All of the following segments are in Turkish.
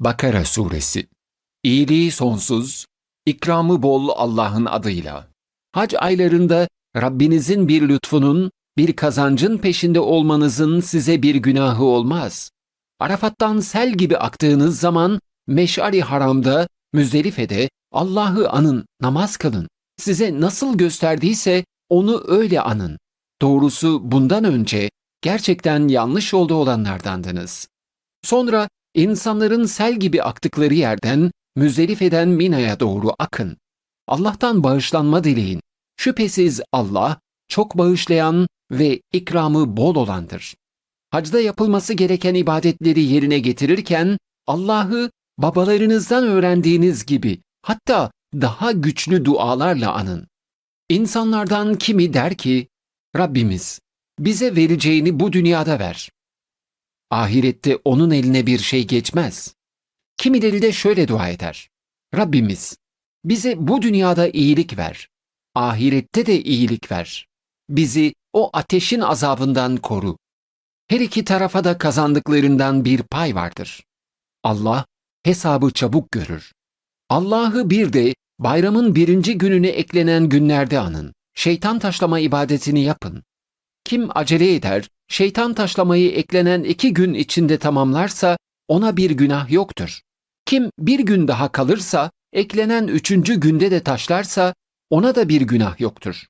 Bakara Suresi İyiliği sonsuz, ikramı bol Allah'ın adıyla. Hac aylarında Rabbinizin bir lütfunun, bir kazancın peşinde olmanızın size bir günahı olmaz. Arafat'tan sel gibi aktığınız zaman Meş'ari Haram'da, Müzdelife'de Allah'ı anın, namaz kılın. Size nasıl gösterdiyse onu öyle anın. Doğrusu bundan önce gerçekten yanlış yolda olanlardandınız. Sonra insanların sel gibi aktıkları yerden Müzdelife'den Mina'ya doğru akın. Allah'tan bağışlanma dileyin. Şüphesiz Allah çok bağışlayan ve ikramı bol olandır. Hacda yapılması gereken ibadetleri yerine getirirken Allah'ı babalarınızdan öğrendiğiniz gibi hatta daha güçlü dualarla anın. İnsanlardan kimi der ki, Rabbimiz bize vereceğini bu dünyada ver. Ahirette onun eline bir şey geçmez. Kimileri de şöyle dua eder. Rabbimiz bize bu dünyada iyilik ver. Ahirette de iyilik ver. Bizi o ateşin azabından koru. Her iki tarafa da kazandıklarından bir pay vardır. Allah hesabı çabuk görür. Allah'ı bir de bayramın birinci gününe eklenen günlerde anın. Şeytan taşlama ibadetini yapın. Kim acele eder, şeytan taşlamayı eklenen iki gün içinde tamamlarsa ona bir günah yoktur. Kim bir gün daha kalırsa, eklenen üçüncü günde de taşlarsa ona da bir günah yoktur.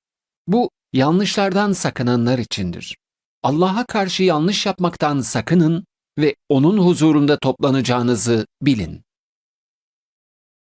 Bu yanlışlardan sakınanlar içindir. Allah'a karşı yanlış yapmaktan sakının ve onun huzurunda toplanacağınızı bilin.